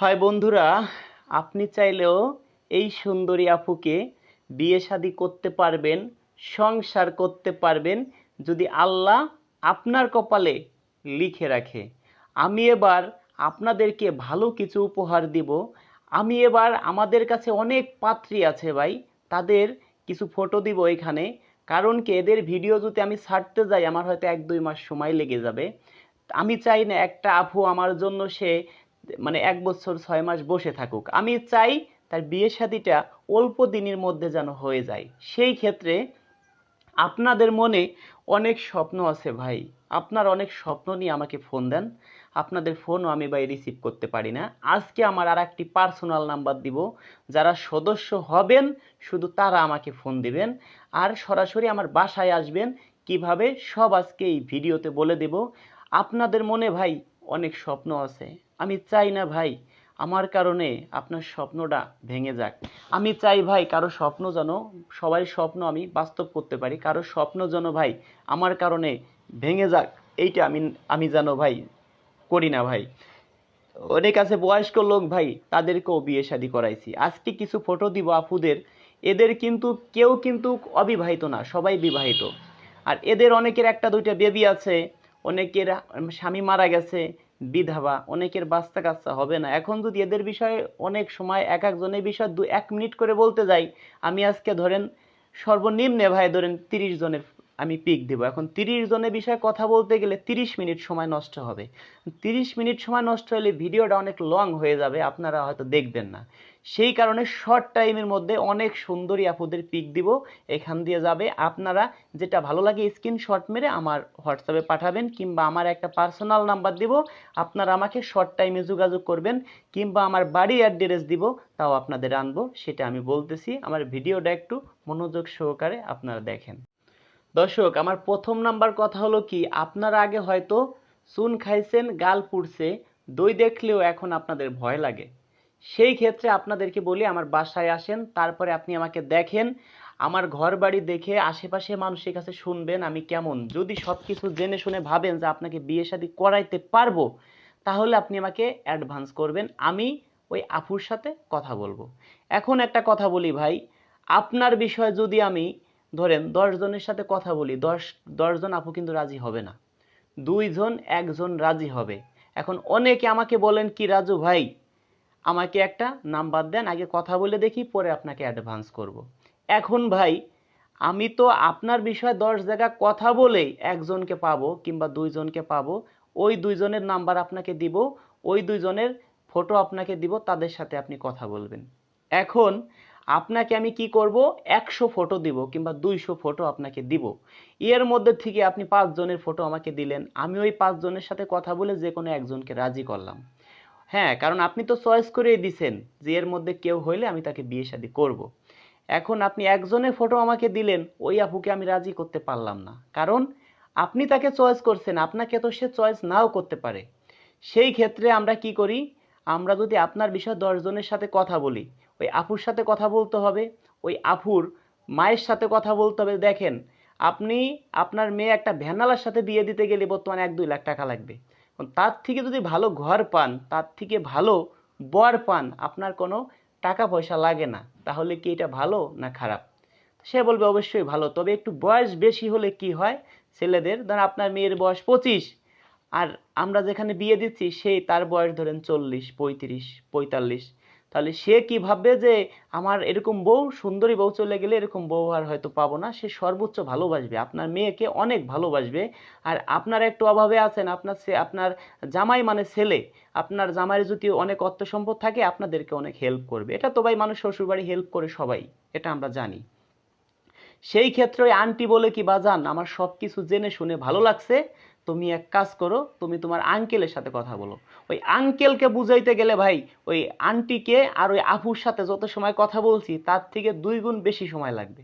হয় বন্ধুরা, আপনি চাইলেও এই সুন্দরী আপুকে বিয়ে শাদী করতে পারবেন, সংসার করতে পারবেন, যদি আল্লাহ আপনার কপালে লিখে রাখে। আমি এবার আপনাদেরকে ভালো কিছু উপহার দিব। আমি এবার আমাদের কাছে অনেক পাত্রী আছে ভাই, তাদের কিছু ফটো দিব এখানে, কারণ কি এদের ভিডিও যদি আমি ছাড়তে যাই, আমার হয়তো এক দুই মাস সময় লেগে যাবে। আমি চাই না একটা আফু আমার জন্য সে মানে এক বছর ছয় মাস বসে থাকুক। আমি চাই তার বিয়ে শাদিটা অল্প দিনের মধ্যে যেন হয়ে যায়। সেই ক্ষেত্রে আপনাদের মনে অনেক স্বপ্ন আছে ভাই। আপনার অনেক স্বপ্ন নিয়ে আমাকে ফোন দেন। আপনাদের ফোনও আমি ভাই রিসিভ করতে পারি না। আজকে আমার আর একটি পার্সোনাল নাম্বার দিব। যারা সদস্য হবেন, শুধু তারা আমাকে ফোন দিবেন। আর সরাসরি আমার বাসায় আসবেন, কীভাবে সব আজকে এই ভিডিওতে বলে দেব। আপনাদের মনে ভাই অনেক স্বপ্ন আছে। আমি চাই না ভাই, আমার কারণে আপনার স্বপ্নটা ভেঙে যাক। আমি চাই ভাই, কারও স্বপ্ন যেন, সবাই স্বপ্ন আমি বাস্তব করতে পারি, কারও স্বপ্ন যেন ভাই আমার কারণে ভেঙে যাক, এইটা আমি আমি যেন ভাই করি না ভাই। অনেক আছে বয়স্ক লোক ভাই, তাদেরকেও বিয়ে শাদি করাইছি। আজকে কিছু ফটো দিব আপুদের, এদের কিন্তু কেউ কিন্তু অবিবাহিত না, সবাই বিবাহিত। আর এদের অনেকের একটা দুইটা বেবি আছে, অনেকের স্বামী মারা গেছে বিধবা, অনেকের বাচ্চা কাচ্চা হবে না। এখন যদি এদের বিষয়ে অনেক সময় এক একজনের বিষয়ে দু এক মিনিট করে বলতে যাই, আমি আজকে ধরেন সর্বনিম্নে ভাই ধরেন তিরিশ জনের আমি পিক দেবো। এখন তিরিশ জনের বিষয়ে কথা বলতে গেলে তিরিশ মিনিট সময় নষ্ট হবে। তিরিশ মিনিট সময় নষ্ট হলে ভিডিওটা অনেক লং হয়ে যাবে, আপনারা হয়তো দেখবেন না। সেই কারণে শর্ট টাইমের মধ্যে অনেক সুন্দরী আপুদের পিক দিব। এখান দিয়ে যাবে। আপনারা যেটা ভালো লাগে স্ক্রিনশট মেরে আমার হোয়াটসঅ্যাপে পাঠাবেন, কিংবা আমার একটা পার্সোনাল নাম্বার দিব। আপনারা আমাকে শর্ট টাইমে যোগাযোগ করবেন, কিংবা আমার বাড়ির অ্যাড্রেস দিব, তাও আপনাদের আনব। সেটা আমি বলতেছি। আমার ভিডিওটা একটু মনোযোগ সহকারে আপনারা দেখেন। দর্শক, আমার প্রথম নাম্বার কথা হলো কি, আপনারা আগে হয়তো চুন খাইছেন, গাল পুড়ছে, দই দেখলেও এখন আপনাদের ভয় লাগে। সেই ক্ষেত্রে আপনাদেরকে বলি, আমার বাসায় আসেন, তারপরে আপনি আমাকে দেখেন, আমার ঘর বাড়ি দেখে আশেপাশে মানুষের কাছে শুনবেন আমি কেমন। যদি সব কিছু জেনে শুনে ভাবেন যে আপনাকে বিয়ে শাদী করাইতে পারব, তাহলে আপনি আমাকে অ্যাডভান্স করবেন, আমি ওই আপুর সাথে কথা বলব। এখন একটা কথা বলি ভাই, আপনার বিষয়ে যদি আমি ধরেন জনের সাথে কথা বলি, দশ দশজন আপু কিন্তু রাজি হবে না। দুইজন একজন রাজি হবে। এখন অনেকে আমাকে বলেন, কি রাজু ভাই, আমাকে একটা নাম্বার দেন, আগে কথা বলে দেখি, পরে আপনাকে অ্যাডভান্স করব। এখন ভাই, আমি তো আপনার বিষয়ে দশ জায়গা কথা বলেই একজনকে পাবো কিংবা দুইজনকে পাবো, ওই দুইজনের নাম্বার আপনাকে দিব, ওই দুইজনের ফটো আপনাকে দিব, তাদের সাথে আপনি কথা বলবেন। এখন আপনাকে আমি কি করব? একশো ফটো দিব কিংবা দুইশো ফটো আপনাকে দিব। এর মধ্যে থেকে আপনি পাঁচজনের ফটো আমাকে দিলেন। আমি ওই পাঁচজনের সাথে কথা বলে যে কোনো একজনকে রাজি করলাম। হ্যাঁ কারণ আপনি তো চয়েস করেই দিছেন যে এর মধ্যে কেউ হইলে আমি তাকে বিয়ে শাদি করব। এখন আপনি একজনের ফটো আমাকে দিলেন, ওই আপুকে আমি রাজি করতে পারলাম না। কারণ আপনি তাকে চয়েস করছেন, আপনাকে তো সে চয়েস নাও করতে পারে। সেই ক্ষেত্রে আমরা কি করি? আমরা যদি আপনার বিষয়ে দশজনের সাথে কথা বলি ওই আপুর সাথে কথা বলতে হবে, ওই আপুর মায়ের সাথে কথা বলতে হবে। দেখেন, আপনি আপনার মেয়ে একটা ভ্যানালার সাথে বিয়ে দিতে গেলে বর্তমানে এক দুই লাখ টাকা লাগবে। তার থেকে যদি ভালো ঘর পান, তার থেকে ভালো বর পান, আপনার কোনো টাকা পয়সা লাগে না। তাহলে কি এটা ভালো না খারাপ? সে বলবে অবশ্যই ভালো, তবে একটু বয়স বেশি হলে কি হয়? ছেলেদের, ধরেন আপনার মেয়ের বয়স পঁচিশ, আর আমরা যেখানে বিয়ে দিচ্ছি, সেই তার বয়স ধরেন চল্লিশ, পঁয়ত্রিশ, পঁয়তাল্লিশ। তাহলে সে কি ভাববে যে আমার এরকম বউ, সুন্দরী বউ চলে গেলে এরকম বউ আর হয়তো পাবো না? সে সর্বোচ্চ ভালোবাসবে। আপনার মেয়েকে অনেক ভালোবাসবে। আর আপনার একটু অভাবে আছেন, আপনার সে, আপনার জামাই মানে ছেলে, আপনার জামাইয়ের যদি অনেক অর্থ সম্পদ থাকে, আপনাদেরকে অনেক হেল্প করবে। এটা তো ভাই মানুষ শ্বশুরবাড়ি হেল্প করে সবাই, এটা আমরা জানি। সেই ক্ষেত্রে আন্টি বলে কি, বাজান, আমার সব কিছু জেনে শুনে ভালো লাগছে। তুমি এক কাজ করো, তুমি তোমার আঙ্কেলের সাথে কথা বলো। ওই আঙ্কেলকে বুঝাইতে গেলে ভাই, ওই আন্টিকে আর ওই আপুর সাথে যত সময় কথা বলছি, তার থেকে দুই গুণ বেশি সময় লাগবে।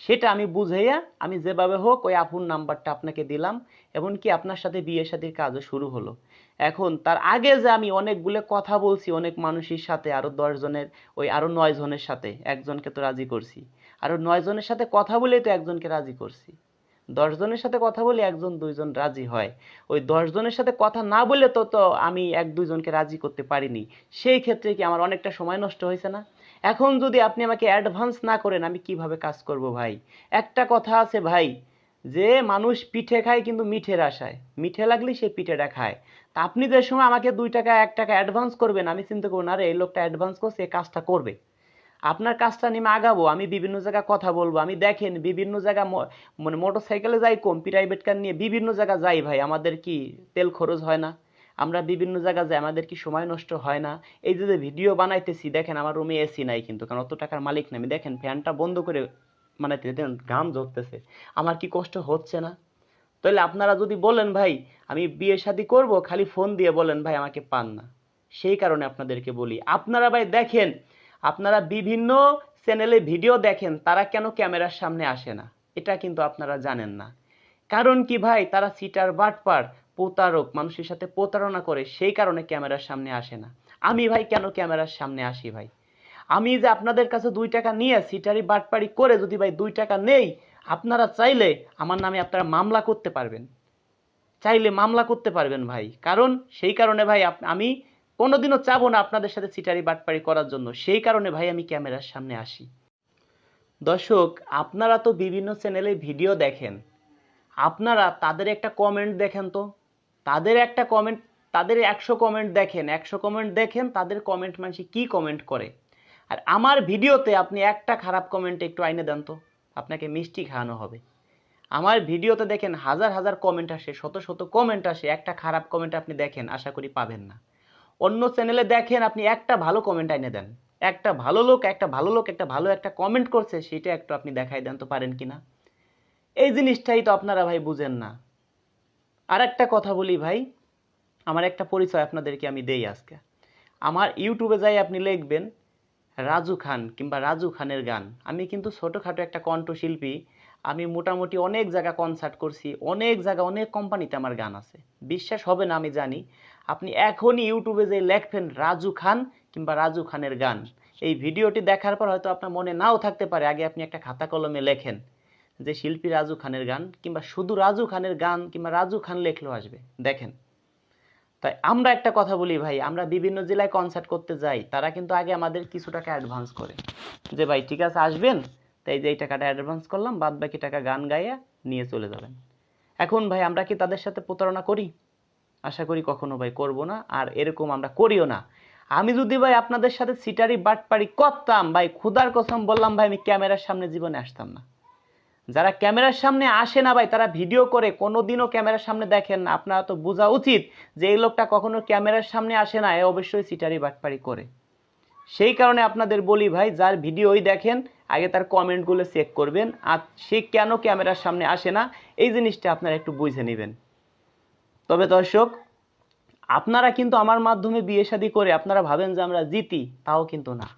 সেটা আমি বুঝাইয়া আমি যেভাবে হোক ওই আপুর নাম্বারটা আপনাকে দিলাম, এমনকি আপনার সাথে বিয়ে শাদির কাজও শুরু হলো। এখন তার আগে যে আমি অনেকগুলো কথা বলছি, অনেক মানুষের সাথে, আরও দশ জনের, ওই আরও নয় জনের সাথে, একজনকে তো রাজি করছি। আরও নয় জনের সাথে কথা বলেই তো একজনকে রাজি করছি। দশজনের সাথে কথা বলি একজন, দুইজন রাজি হয়। ওই দশজনের সাথে কথা না বলে তো তো আমি এক, দুইজনকে রাজি করতে পারিনি। সেই ক্ষেত্রে কি আমার অনেকটা সময় নষ্ট হয়েছে না? এখন যদি আপনি আমাকে অ্যাডভান্স না করেন, আমি কীভাবে কাজ করব ভাই? একটা কথা আছে ভাই, যে মানুষ পিঠে খায় কিন্তু মিঠের আশায়। মিঠে লাগলে সে পিঠেটা খায়। তা আপনি যে সময় আমাকে দুই টাকা, এক টাকা অ্যাডভান্স করবেন, আমি চিন্তা করব না রে এই লোকটা অ্যাডভান্স করছে, এই কাজটা করবে। আপনার কাজটা নিয়ে আগাবো, আমি বিভিন্ন জায়গায় কথা বলব, আমি দেখেন বিভিন্ন জায়গা মানে মোটর সাইকেলে যাই কম প্রাইভেট কার নিয়ে বিভিন্ন জায়গা যাই ভাই, আমাদের কি তেল খরচ হয় না? আমরা বিভিন্ন জায়গা যাই, আমাদের কি সময় নষ্ট হয় না? এই যে ভিডিও বানাইতেছি, দেখেন আমার রুমে এসি নাই কিন্তু, কারণ অত টাকার মালিক না। আমি দেখেন ফ্যানটা বন্ধ করে দেখেন ঘাম ঝরতেছে। আমার কি কষ্ট হচ্ছে না? তাহলে আপনারা যদি বলেন ভাই, আমি বিয়ে শাদী করব, খালি ফোন দিয়ে বলেন ভাই, আমাকে পান না। সেই কারণে আপনাদেরকে বলি। আপনারা ভাই দেখেন আপনারা বিভিন্ন চ্যানেলে ভিডিও দেখেন, তারা কেন ক্যামেরার সামনে আসে না? এটা কিন্তু আপনারা জানেন না। কারণ কি ভাই? তারা সিটার বাটপার, প্রতারক, মানুষের সাথে প্রতারণা করে, সেই কারণে ক্যামেরার সামনে আসে না। আমি ভাই, কেন ক্যামেরার সামনে আসি ভাই? আমি যে আপনাদের কাছে দুই টাকা নিয়ে সিটারি বাটপারি করে যদি ভাই দুই টাকা নেই, আপনারা চাইলে আমার নামে আপনারা মামলা করতে পারবেন। চাইলে মামলা করতে পারবেন ভাই। কারণ সেই কারণে ভাই আমি কোনোদিনও চাবো না আপনাদের সাথে সিটারি বাটপারি করার জন্য। সেই কারণে ভাই আমি ক্যামেরার সামনে আসি। দর্শক, আপনারা তো বিভিন্ন চ্যানেলে ভিডিও দেখেন। আপনারা তাদের একটা কমেন্ট দেখেন তো। তাদের একটা কমেন্ট তাদের একশো কমেন্ট দেখেন। একশো কমেন্ট দেখেন, তাদের কমেন্ট মানুষ কি কমেন্ট করে? আর আমার ভিডিওতে আপনি একটা খারাপ কমেন্ট একটু আইনে দেন তো। আপনাকে মিষ্টি খাওয়ানো হবে। আমার ভিডিওতে দেখেন হাজার হাজার কমেন্ট আসে, শত শত কমেন্ট আসে। একটা খারাপ কমেন্ট আপনি দেখেন, আশা করি পাবেন না। অন্য চ্যানেলে দেখেন, আপনি একটা ভালো কমেন্ট আইনে দেন। একটা ভালো লোক, একটা ভালো লোক, একটা ভালো একটা কমেন্ট করছে, সেটা একটু আপনি দেখাই দেন তো পারেন কিনা। এই জিনিসটাই তো আপনারা ভাই বুঝেন না। আর একটা কথা বলি ভাই, আমার একটা পরিচয় আপনাদেরকে আমি দেই আজকে। আমার ইউটিউবে যাই আপনি লিখবেন, রাজু খান কিংবা রাজু খানের গান। আমি কিন্তু ছোটোখাটো একটা কণ্ঠশিল্পী, আমি মোটামুটি অনেক জায়গা কনসার্ট করছি, অনেক জায়গা, অনেক কোম্পানিতে আমার গান আছে। বিশ্বাস হবে না আমি জানি আপনি এখনই ইউটিউবে যে লেখবেন রাজু খান কিংবা রাজু খানের গান। এই ভিডিওটি দেখার পর হয়তো আপনার মনে নাও থাকতে পারে, আগে আপনি একটা খাতা কলমে লেখেন যে, শিল্পী রাজু খানের গান কিংবা শুধু রাজু খানের গান কিংবা রাজু খান লেখলেও আসবে দেখেন। তাই আমরা একটা কথা বলি ভাই, আমরা বিভিন্ন জেলায় কনসার্ট করতে যাই, তারা কিন্তু আগে আমাদের কিছু টাকা অ্যাডভান্স করে। যে, ভাই, ঠিক আছে, আসবেন? তাই যে, এই টাকাটা অ্যাডভান্স করলাম বাদ বাকি টাকা গান গাইয়া নিয়ে চলে যাবেন। এখন ভাই, আমরা কি তাদের সাথে প্রতারণা করি? আশা করি কখনো ভাই করব না, আর এরকম আমরা করিও না। আমি যদি ভাই আপনাদের সাথে সিটারি বাটপারি করতাম, ভাই ক্ষুদার কসম বললাম ভাই আমি ক্যামেরার সামনে জীবনে আসতাম না। যারা ক্যামেরার সামনে আসে না ভাই, তারা ভিডিও করে, কোনোদিনও ক্যামেরার সামনে দেখেন না। আপনারা তো বোঝা উচিত যে এই লোকটা কখনো ক্যামেরার সামনে আসে না, এ অবশ্যই সিটারি বাটপারি করে। সেই কারণে আপনাদের বলি ভাই, যার ভিডিওই দেখেন, আগে তার কমেন্টগুলো চেক করবেন, আর সে কেন ক্যামেরার সামনে আসে না, এই জিনিসটা আপনারা একটু বুঝে নেবেন। তবে দর্শক, আপনারা কিন্তু আমার মাধ্যমে বিয়ে শাদী করে আপনারা ভাবেন যে আমরা জিতি, তাও কিন্তু না।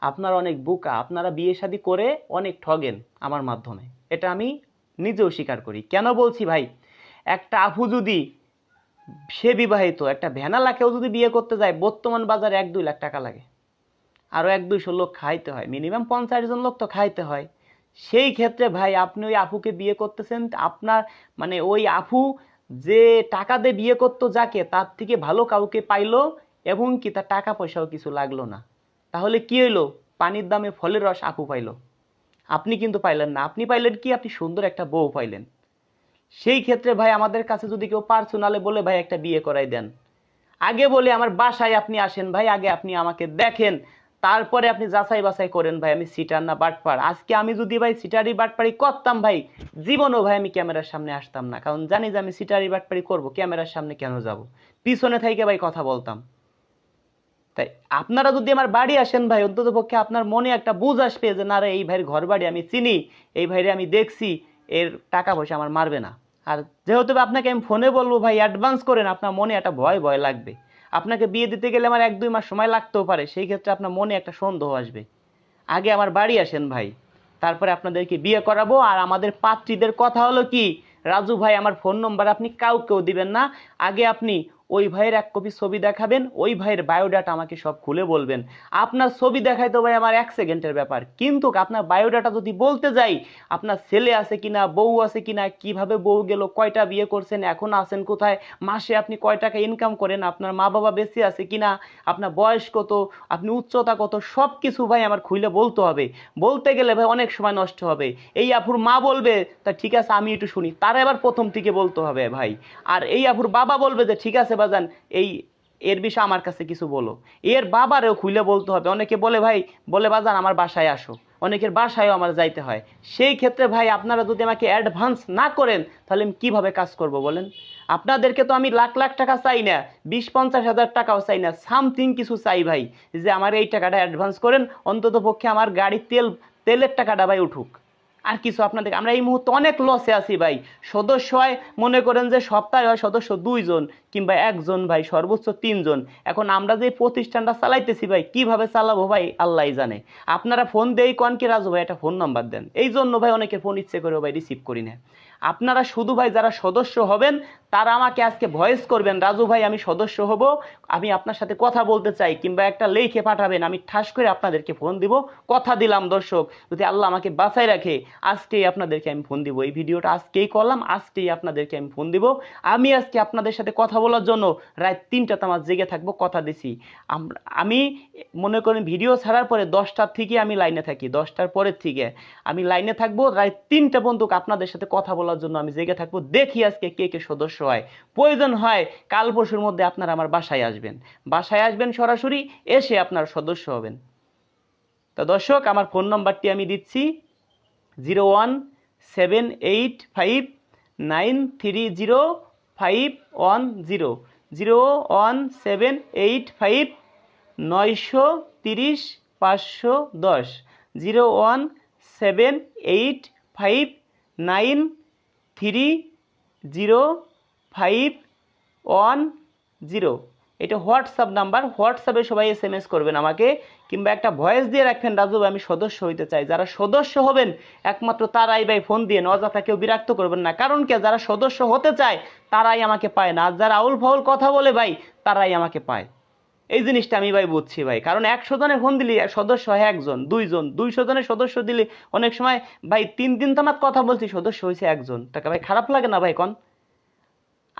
আপনারা অনেক বোকা, আপনারা বিয়ে শাদী করে অনেক ঠগেন আমার মাধ্যমে। এটা আমি নিজেও স্বীকার করি। কেন বলছি ভাই? একটা আপু যদি সে বিবাহিত, একটা ভ্যানালাকেও যদি বিয়ে করতে যায়, বর্তমান বাজারে এক দুই লাখ টাকা লাগে। আরও এক দুইশো লোক খাইতে হয়, মিনিমাম পঞ্চাশ জন লোক তো খাইতে হয়। সেই ক্ষেত্রে ভাই, আপনি ওই আপুকে বিয়ে করতেছেন, আপনার মানে ওই আপু যে টাকা দিয়ে বিয়ে করতো যাকে, তার থেকে ভালো কাউকে পাইলো এবং কি তার টাকা পয়সাও কিছু লাগল না। তাহলে কি হইল? পানির দামে ফলের রস আপু পাইলো। আপনি কিন্তু পাইলেন না। আপনি পাইলেন কি? আপনি সুন্দর একটা বউ পাইলেন। সেই ক্ষেত্রে ভাই আমাদের কাছে যদি কেউ পার্সোনালে বলে, ভাই, একটা বিয়ে করাই দেন। আগে বলে, আমার বাসায় আপনি আসেন ভাই। আগে আপনি আমাকে দেখেন তারপরে আপনি যাচাই বাছাই করেন, ভাই, আমি সিটার না বাটপার আজকে আমি যদি, ভাই সিটারি বাটপারি করতাম, ভাই, জীবনও, ভাই, আমি ক্যামেরার সামনে আসতাম না। কারণ জানি যে আমি সিটারি বাটপারি করব, ক্যামেরার সামনে কেন যাব? পিছনে থেকে, ভাই, কথা বলতাম। তাই আপনারা যদি আমার বাড়ি আসেন, ভাই, অন্তত পক্ষে আপনার মনে একটা বুঝ আসবে যে, না রে, এই ভাইয়ের ঘর বাড়ি আমি চিনি, এই ভাইরে আমি দেখছি, এর টাকা পয়সা আমার মারবে না। আর যেহেতু আপনাকে আমি ফোনে বলব, ভাই, অ্যাডভান্স করেন, আপনার মনে একটা ভয় ভয় লাগবে। আপনাকে বিয়ে দিতে গেলে আমার এক, দুই মাস সময় লাগতেও পারে, সেই ক্ষেত্রে আপনার মনে একটা সন্দেহ আসবে। আগে আমার বাড়ি আসেন ভাই, তারপরে আপনাদেরকে বিয়ে করাবো, আর আমাদের পাত্রীদের কথা হলো কি, রাজু ভাই, আমার ফোন নম্বর আপনি কাউকেও দিবেন না। আগে আপনি ওই ভাইয়ের এক কপি ছবি দেখাবেন, ওই ভাইয়ের বায়োডাটা আমাকে সব খুলে বলবেন। আপনার ছবি দেখাই তো ভাই আমার এক সেকেন্ডের ব্যাপার। কিন্তু আপনার বায়োডাটা যদি বলতে যাই, আপনার ছেলে আছে কিনা, বউ আছে কিনা, কীভাবে বউ গেল, কয়টা বিয়ে করছেন, এখন আছেন কোথায়, মাসে আপনি কয় টাকা ইনকাম করেন, আপনার মা বাবা বেঁচে আছে কিনা, আপনার বয়স কত, আপনি উচ্চতা কত সব কিছু ভাই আমার খুলে বলতে হবে। বলতে গেলে ভাই অনেক সময় নষ্ট হবে। এই আফুর মা বলবে, তা ঠিক আছে, আমি একটু শুনি। তার এবার প্রথম থেকে বলতে হবে ভাই। আর এই আফুর বাবা বলবে যে, ঠিক আছে বাজান এই এর বিষয়ে আমার কাছে কিছু বলো। এর বাবারেও খুলে বলতে হবে। অনেকে বলে, ভাই, বলে, বাজান, আমার বাসায় আসো। অনেকের বাসায়ও আমার যাইতে হয়। সেই ক্ষেত্রে, ভাই, আপনারা যদি আমাকে অ্যাডভান্স না করেন, তাহলে আমি কীভাবে কাজ করব বলেন? আপনাদেরকে তো আমি লাখ লাখ টাকা চাই না, বিশ, পঞ্চাশ হাজার টাকাও চাই না, সামথিং কিছু চাই ভাই, যে আমার এই টাকাটা অ্যাডভান্স করেন অন্তত পক্ষে আমার গাড়ির তেল, তেলের টাকাটা ভাই উঠুক। আর কিছু আপনাদের আমরা এই মুহূর্তে অনেক লসে আছি ভাই। সদস্য হয়, মনে করেন যে সপ্তাহে হয় সদস্য দুইজন কিংবা একজন ভাই, সর্বোচ্চ তিনজন। এখন আমরা যে প্রতিষ্ঠানটা চালাইতেছি ভাই, কীভাবে চালাবো ভাই, আল্লাহ জানে। আপনারা ফোন দেই কন কি, রাজু ভাই, একটা ফোন নাম্বার দেন। এই জন্য ভাই অনেকে ফোন ইচ্ছে করে ভাই রিসিভ করি না। আপনারা শুধু ভাই যারা সদস্য হবেন তারা আমাকে আজকে ভয়েস করবেন, রাজু ভাই আমি সদস্য হব, আমি আপনার সাথে কথা বলতে চাই, কিংবা একটা লেখে পাঠাবেন, আমি ঠাস করে আপনাদেরকে ফোন দিব, কথা দিলাম দর্শক, যদি আল্লাহ আমাকে বাঁচাই রাখে, আজকেই আপনাদেরকে আমি ফোন দিব। এই ভিডিওটা আজকেই করলাম, আজকেই আপনাদেরকে আমি ফোন দিব। আমি আজকে আপনাদের সাথে কথা বলার জন্য রাত তিনটাতে আমার জেগে থাকব, কথা দিছি। আমি মনে করেন ভিডিও ছাড়ার পরে দশটার থেকে আমি লাইনে থাকি, দশটার পরের থেকে। আমি লাইনে থাকব, রাত তিনটা পর্যন্ত আপনাদের সাথে কথা বলার জন্য আমি জেগে থাকব। দেখি আজকে কে কে সদস্য হয়। প্রয়োজন হয় কাল পরশুর মধ্যে আপনার আমার বাসায় আসবেন। বাসায় আসবেন সরাসরি, এসে আপনার সদস্য হবেন। তো দর্শক, আমার ফোন নাম্বারটি আমি দিচ্ছি zero one seven eight five nine three zero five one zero. Zero one seven eight five নয়শো তিরিশ পাঁচশো দশ। Zero one seven eight five nine three zero five one zero এটা হোয়াটসঅ্যাপ নাম্বার, হোয়াটসঅ্যাপে সবাই এস এম এস করবেন আমাকে, কিংবা একটা ভয়েস দিয়ে রাখবেন রাজু আমি সদস্য হইতে চাই। যারা সদস্য হবেন, একমাত্র তারাই ভাই ফোন দিয়ে অযথা কেউ বিরক্ত করবেন না। কারণ কে, যারা সদস্য হতে চায়, তারাই আমাকে পায় না। আর যারা আউল ফাউল কথা বলে ভাই, তারাই আমাকে পায়। এই জিনিসটা আমি ভাই বুঝছি ভাই। কারণ একশো জনের ফোন দিলে সদস্য হয় একজন, দুইজন, দুইশো জনের সদস্য দিলে অনেক সময় ভাই তিন দিন তো আমার কথা বলছি, সদস্য হয়েছে একজন। টাকা ভাই খারাপ লাগে না ভাই কন?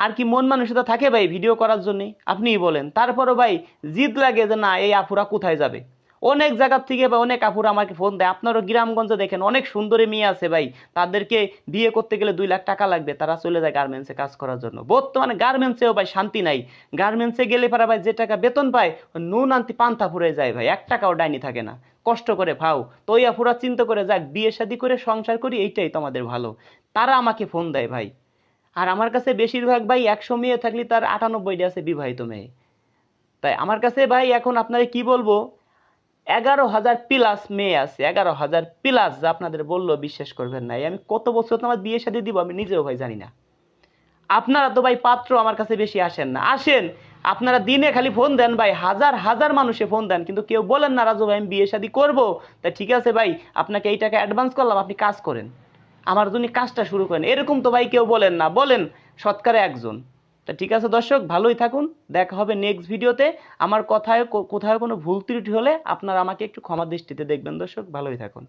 আর কি মন মানুষতা থাকে ভাই ভিডিও করার জন্য? আপনিই বলেন। তারপরও ভাই জিদ লাগে যে না, এই আপুরা কোথায় যাবে? অনেক জায়গার থেকে বা অনেক আপুরা আমাকে ফোন দেয়। আপনারও গ্রামগঞ্জে দেখেন, অনেক সুন্দরী মেয়ে আছে ভাই। তাদেরকে বিয়ে করতে গেলে দুই লাখ টাকা লাগবে। তারা চলে যায় গার্মেন্টসে কাজ করার জন্য। বর্তমানে গার্মেন্টসেও ভাই শান্তি নাই। গার্মেন্টসে গেলে পারা ভাই যে টাকা বেতন পায়, নুন আনতি পান্থা ফুরে যায় ভাই। এক টাকাও ডাইনি থাকে না। কষ্ট করে ভাও। তো ওই আপুরা চিন্তা করে যাক, বিয়ে শাদি করে সংসার করি, এইটাই তো আমাদের ভালো। তারা আমাকে ফোন দেয় ভাই। আর আমার কাছে বেশিরভাগ ভাই একশো মেয়ে থাকলে তার আটানব্বইটা আছে বিবাহিত মেয়ে। তাই আমার কাছে ভাই এখন আপনারা কি বলব? এগারো হাজার প্লাস মেয়ে আছে, এগারো হাজার প্লাস যা আপনাদের বলল, বিশ্বাস করবেন না। আমি কত বছর আমার বিয়ে সাথে দিব, আমি নিজেও ভাই জানি না। আপনারা তো ভাই পাত্র আমার কাছে বেশি আসেন না। আসেন, আপনারা দিনে খালি ফোন দেন ভাই, হাজার হাজার মানুষে ফোন দেন, কিন্তু কেউ বলেন না, রাজু ভাই, আমি বিয়ে শাদি করব। তা ঠিক আছে ভাই, আপনাকে এই টাকা অ্যাডভান্স করলাম, আপনি কাজ করেন। আমার জন্য কাজটা শুরু করেন। এরকম তো ভাই কেউ বলেন না। বলেন, সৎকারে একজন। তা ঠিক আছে দর্শক, ভালোই থাকুন। দেখা হবে নেক্সট ভিডিওতে আমার কথায় কোথায় কোনো ভুল ত্রুটি হলে আপনারা আমাকে একটু ক্ষমা দৃষ্টিতে দেখবেন দর্শক। ভালোই থাকুন।